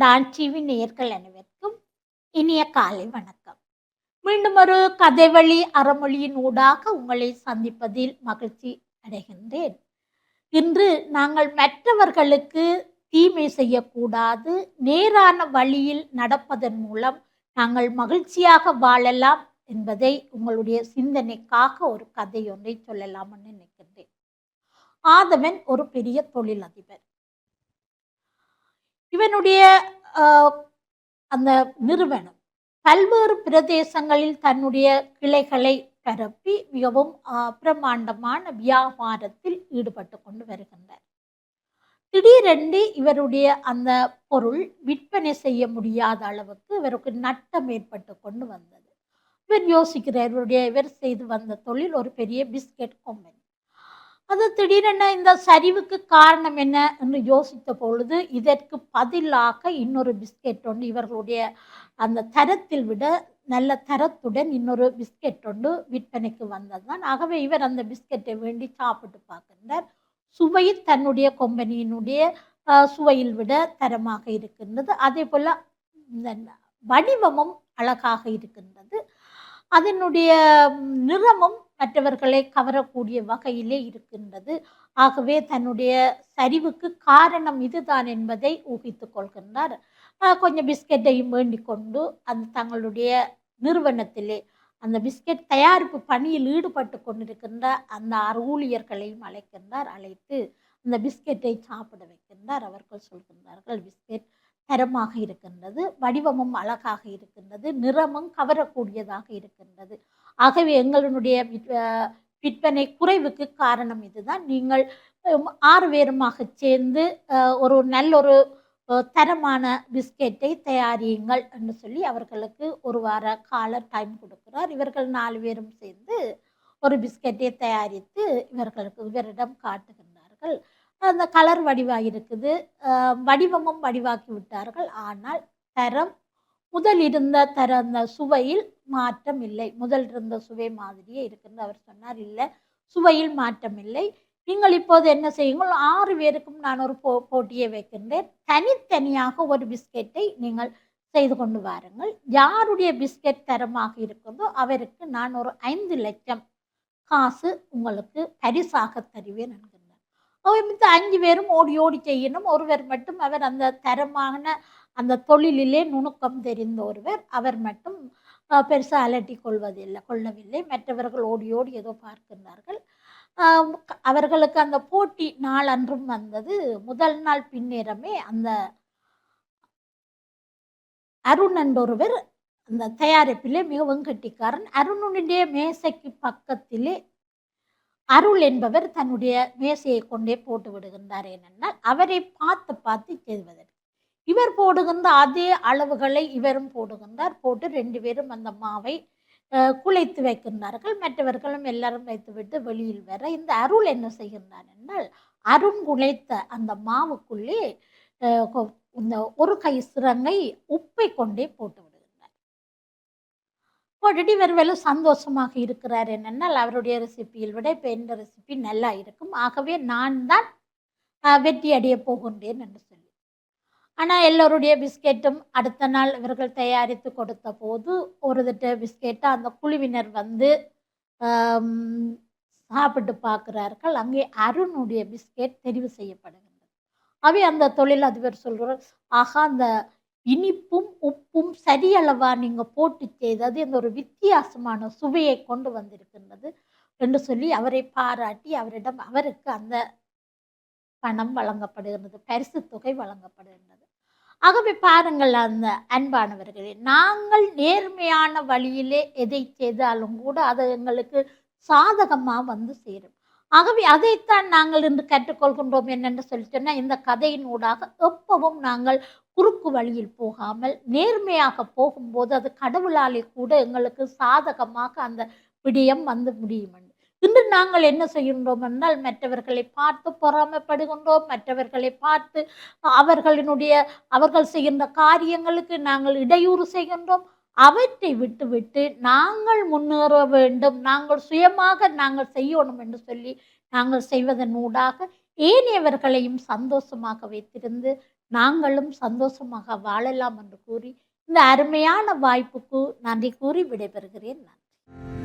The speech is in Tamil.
நான் டிவி நேர்கள் அனைவருக்கும் இனிய காலை வணக்கம். மீண்டும் ஒரு கதைவழி அறமொழியின் ஊடாக உங்களை சந்திப்பதில் மகிழ்ச்சி அடைகின்றேன். இன்று நாங்கள் மற்றவர்களுக்கு தீமை செய்யக்கூடாது நேரான வழியில் நடப்பதன் மூலம் நாங்கள் மகிழ்ச்சியாக வாழலாம் என்பதை உங்களுடைய சிந்தனைக்காக ஒரு கதை ஒன்றை சொல்லலாம்னு நினைக்கின்றேன். ஆதவன் ஒரு பெரிய தொழிலதிபர். இவனுடைய அந்த நிறுவனம் பல்வேறு பிரதேசங்களில் தன்னுடைய கிளைகளை பரப்பி மிகவும் பிரம்மாண்டமான வியாபாரத்தில் ஈடுபட்டு கொண்டு வருகின்றார். திடீரென்று இவருடைய அந்த பொருள் விற்பனை செய்ய முடியாத அளவுக்கு இவருக்கு நட்டம் ஏற்பட்டு கொண்டு வந்தது. இவர் யோசிக்கிறார் இவருடைய இவர் செய்து வந்த தொழில் ஒரு பெரிய பிஸ்கெட் கம்பெனி. அது திடீரென இந்த சரிவுக்கு காரணம் என்ன என்று யோசித்த பொழுது இதற்கு பதிலாக இன்னொரு பிஸ்கெட் ஒன்று இவர்களுடைய அந்த தரத்தில் விட நல்ல தரத்துடன் இன்னொரு பிஸ்கெட் ஒன்று விற்பனைக்கு வந்ததுதான். ஆகவே இவர் அந்த பிஸ்கெட்டை வேண்டி சாப்பிட்டு பார்க்கின்றார். சுவை தன்னுடைய கொம்பனியினுடைய சுவையில் விட தரமாக இருக்கின்றது. அதே போல் இந்த வடிவமும் அழகாக இருக்கின்றது. அதனுடைய நிறமும் மற்றவர்களை கவரக்கூடிய வகையிலே இருக்கின்றது. ஆகவே தன்னுடைய சரிவுக்கு காரணம் இதுதான் என்பதை ஊகித்து கொள்கின்றார். கொஞ்சம் பிஸ்கெட்டையும் வேண்டிக் கொண்டு அந்த தங்களுடைய நிறுவனத்திலே அந்த பிஸ்கெட் தயாரிப்பு பணியில் ஈடுபட்டு கொண்டிருக்கின்ற அந்த ஆறு ஊழியர்களையும் அழைக்கின்றார். அழைத்து அந்த பிஸ்கெட்டை சாப்பிட வைக்கின்றார். அவர்கள் சொல்கின்றார்கள் பிஸ்கெட் தரமாக இருக்கின்றது வடிவமும் அழகாக இருக்கின்றது நிறமும் கவரக்கூடியதாக இருக்கின்றது. ஆகவே எங்களுடைய விற்பனை குறைவுக்கு காரணம் இதுதான். நீங்கள் ஆறு பேருமாக சேர்ந்து ஒரு நல்ல ஒரு தரமான பிஸ்கெட்டை தயாரியுங்கள் என்று சொல்லி அவர்களுக்கு ஒரு வார கால டைம் கொடுக்கிறார். இவர்கள் நாலு பேரும் சேர்ந்து ஒரு பிஸ்கெட்டை தயாரித்து இவர்களுக்கு இவரிடம் காட்டுகின்றார்கள். அந்த கலர் வடிவாக இருக்குது. வடிவமும் வடிவாக்கி விட்டார்கள். ஆனால் தரம் முதல் இருந்த தர அந்த சுவையில் மாற்றம் இல்லை முதல் இருந்த சுவை மாதிரியே இருக்குன்னு அவர் சொன்னார். இல்லை சுவையில் மாற்றம் இல்லை நீங்கள் இப்போது என்ன செய்யுங்கள்? ஆறு பேருக்கும் நான் ஒரு போ போட்டியை வைக்கின்றேன். தனித்தனியாக ஒரு பிஸ்கெட்டை நீங்கள் செய்து கொண்டு வாருங்கள். யாருடைய பிஸ்கெட் தரமாக இருக்கிறதோ அவருக்கு நான் ஒரு ஐந்து லட்சம் காசு உங்களுக்கு பரிசாக தருவேன் என்கின்றார் அவர் மித்த அஞ்சு பேரும் ஓடி ஓடி செய்யணும். ஒருவர் மட்டும் அவர் அந்த தரமான அந்த தொழிலிலே நுணுக்கம் தெரிந்த ஒருவர் அவர் மட்டும் பெருசாக அலட்டி கொள்வதில்லை கொள்ளவில்லை. மற்றவர்கள் ஓடி ஓடி ஏதோ பார்க்கின்றார்கள். அவர்களுக்கு அந்த போட்டி நாள் அன்றும் வந்தது. முதல் நாள் பின்னேறமே அந்த அருண் என்றொருவர் அந்த தயாரிப்பிலே மிகவும் கட்டிக்காரன். அருணுடைய மேசைக்கு பக்கத்திலே அருள் என்பவர் தன்னுடைய மேசையை கொண்டே போட்டு விடுகின்றார். ஏனென்றால் அவரை பார்த்து பார்த்து செய்வதற்கு இவர் போடுகின்ற அதே அளவுகளை இவரும் போடுகின்றார். போட்டு ரெண்டு பேரும் அந்த மாவை அஹ், குழைத்து வைக்கின்றார்கள். மற்றவர்களும் எல்லாரும் வைத்துவிட்டு வெளியில் வர இந்த அருள் என்ன செய்கின்றார் என்றால் அருண் குழைத்த அந்த மாவுக்குள்ளே கொ- இந்த ஒரு கை சிறங்கை உப்பை கொண்டே போட்டு விடுகின்றார். போட்டுட்டு இவர் வெறும் சந்தோஷமாக இருக்கிறார் என்னென்னால் அவருடைய ரெசிபியில் விட இப்போ இந்த ரெசிபி நல்லா இருக்கும். ஆகவே நான் தான் வெற்றி அடைய போகின்றேன் என்று ஆனால் எல்லோருடைய பிஸ்கெட்டும் அடுத்த நாள் இவர்கள் தயாரித்து கொடுத்த போது ஒரு திட்ட பிஸ்கெட்டை அந்த குழுவினர் வந்து சாப்பிட்டு பார்க்குறார்கள். அங்கே அருணுடைய பிஸ்கெட் தெரிவு செய்யப்படுகின்றது. அவை அந்த தொழிலதிபர் சொல்கிறார் ஆகா அந்த இனிப்பும் உப்பும் சரியளவாக நீங்கள் போட்டு செய்தது இந்த ஒரு வித்தியாசமான சுவையை கொண்டு வந்திருக்கின்றது என்று சொல்லி அவரை பாராட்டி அவரிடம் அவருக்கு அந்த பணம் வழங்கப்படுகின்றது பரிசு தொகை வழங்கப்படுகின்றது. ஆகவே பாருங்கள் அந்த அன்பானவர்களே நாங்கள் நேர்மையான வழியிலே எதை செய்தாலும் கூட அது எங்களுக்கு சாதகமாக வந்து சேரும் ஆகவே அதைத்தான் நாங்கள் இன்று கற்றுக்கொள்கின்றோம் என்னென்று சொல்லி சொன்னால் இந்த கதையின் ஊடாக எப்பவும் நாங்கள் குறுக்கு வழியில் போகாமல் நேர்மையாக போகும்போது அது கடவுளாலே கூட எங்களுக்கு சாதகமாக அந்த விடயம் வந்து முடியும் என்று. இன்று நாங்கள் என்ன செய்கின்றோம் என்றால் மற்றவர்களை பார்த்து பொறாமைப்படுகின்றோம். மற்றவர்களை பார்த்து அவர்களினுடைய அவர்கள் செய்கின்ற காரியங்களுக்கு நாங்கள் இடையூறு செய்கின்றோம். அவற்றை விட்டுவிட்டு நாங்கள் முன்னேற வேண்டும். நாங்கள் சுயமாக நாங்கள் செய்யணும் என்று சொல்லி நாங்கள் செய்வதன் ஊடாக ஏனையவர்களையும் சந்தோஷமாக வைத்திருந்து நாங்களும் சந்தோஷமாக வாழலாம் என்று கூறி இந்த அருமையான வாய்ப்புக்கு நன்றி கூறி விடைபெறுகிறேன். நன்றி.